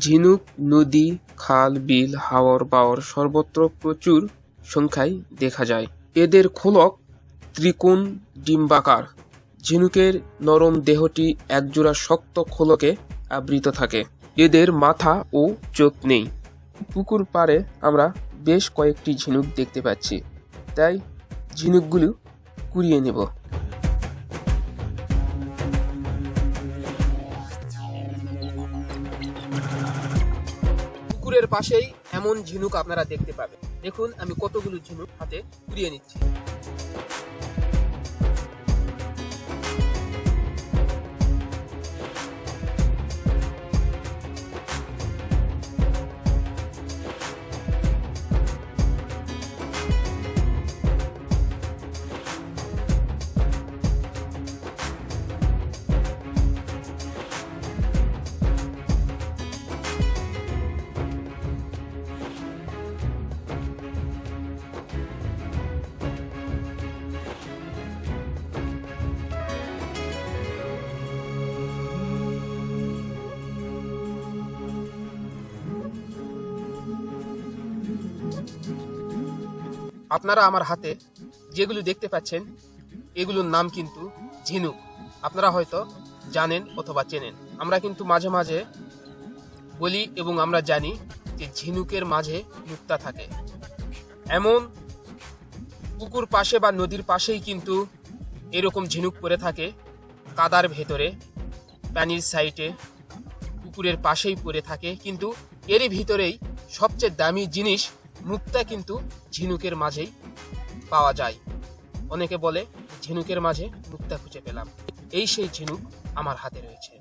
ঝিনুক নদী, খাল, বিল, হাওর বাওর সর্বত্র প্রচুর সংখ্যায় দেখা যায়। এদের খোলক ত্রিকোণ ডিম্বাকার। ঝিনুকের নরম দেহটি একজোড়া শক্ত খোলকে আবৃত থাকে। এদের মাথা ও চোখ নেই। পুকুর পাড়ে আমরা বেশ কয়েকটি ঝিনুক দেখতে পাচ্ছি তাই ঝিনুকগুলো কুড়িয়ে নেব পুকুরের পাশেই এমন ঝিনুক আপনারা দেখতে পাবেন। দেখুন আমি কতগুলো ঝিনুক হাতে কুড়িয়ে নিচ্ছি। আপনারা আমার হাতে যেগুলো দেখতে পাচ্ছেন, এগুলোর নাম কিন্তু ঝিনুক। আপনারা হয়তো জানেন অথবা চেনেন। আমরা কিন্তু মাঝে মাঝে বলি এবং আমরা জানি যে ঝিনুকের মাঝে মুক্তা থাকে। এমন পুকুর পাশে বা নদীর পাশেই কিন্তু এরকম ঝিনুক পড়ে থাকে। কাদার ভেতরে পানির সাইডে পুকুরের পাশেই পড়ে থাকে। কিন্তু এরই ভিতরেই সবচেয়ে দামি জিনিস মুক্তা কিন্তু ঝিনুকের মাঝেই পাওয়া যায়। অনেকে বলে, ঝিনুকের মাঝে মুক্তা খুঁজে পেলাম। এই সেই ঝিনুক আমার হাতে রয়েছে।